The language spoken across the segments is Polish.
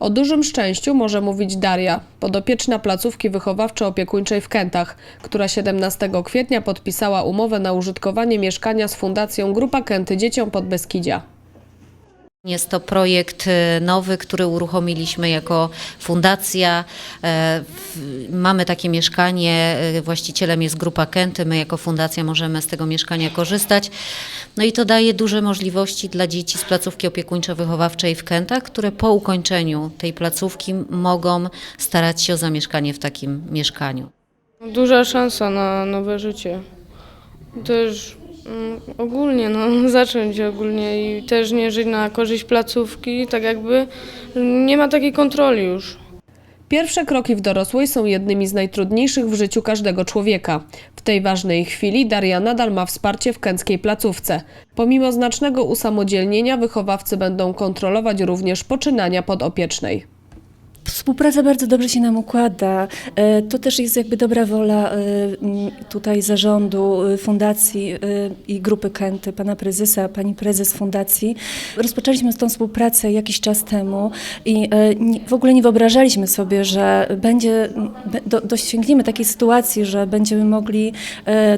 O dużym szczęściu może mówić Daria, podopieczna placówki wychowawczo-opiekuńczej w Kętach, która 17 kwietnia podpisała umowę na użytkowanie mieszkania z Fundacją Grupa Kęty Dzieciom Podbeskidzia. Jest to projekt e, nowy, który uruchomiliśmy jako fundacja. E, Mamy takie mieszkanie, e, właścicielem jest Grupa Kęty, my jako fundacja możemy z tego mieszkania korzystać. No i to daje duże możliwości dla dzieci z placówki opiekuńczo-wychowawczej w Kętach, które po ukończeniu tej placówki mogą starać się o zamieszkanie w takim mieszkaniu. Duża szansa na nowe życie. Też ogólnie, no, zacząć ogólnie i też nie żyć na korzyść placówki, tak jakby nie ma takiej kontroli już. Pierwsze kroki w dorosłość są jednymi z najtrudniejszych w życiu każdego człowieka. W tej ważnej chwili Daria nadal ma wsparcie w kęckiej placówce. Pomimo znacznego usamodzielnienia wychowawcy będą kontrolować również poczynania podopiecznej. Współpraca bardzo dobrze się nam układa. E, To też jest jakby dobra wola e, tutaj zarządu, e, fundacji i grupy Kenty, pana prezesa, pani prezes fundacji. Rozpoczęliśmy tą współpracę jakiś czas temu i w ogóle nie wyobrażaliśmy sobie, że będzie, dosięgniemy takiej sytuacji, że będziemy mogli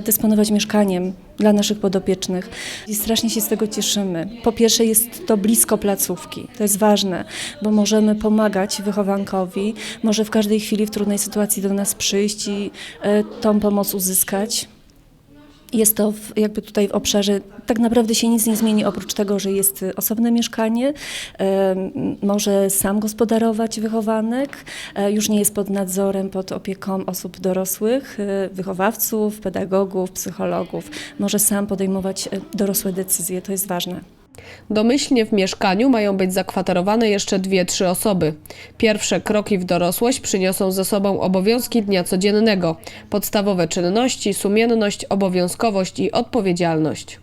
dysponować mieszkaniem dla naszych podopiecznych. I strasznie się z tego cieszymy. Po pierwsze jest to blisko placówki, to jest ważne, bo możemy pomagać wychowankowi, może w każdej chwili w trudnej sytuacji do nas przyjść i e, tą pomoc uzyskać. Jest to w, jakby tutaj w obszarze, tak naprawdę się nic nie zmieni oprócz tego, że jest osobne mieszkanie, może sam gospodarować wychowanek, e, już nie jest pod nadzorem, pod opieką osób dorosłych, e, wychowawców, pedagogów, psychologów, może sam podejmować e, dorosłe decyzje, to jest ważne. Domyślnie w mieszkaniu mają być zakwaterowane jeszcze dwie, trzy osoby. Pierwsze kroki w dorosłość przyniosą ze sobą obowiązki dnia codziennego, podstawowe czynności, sumienność, obowiązkowość i odpowiedzialność.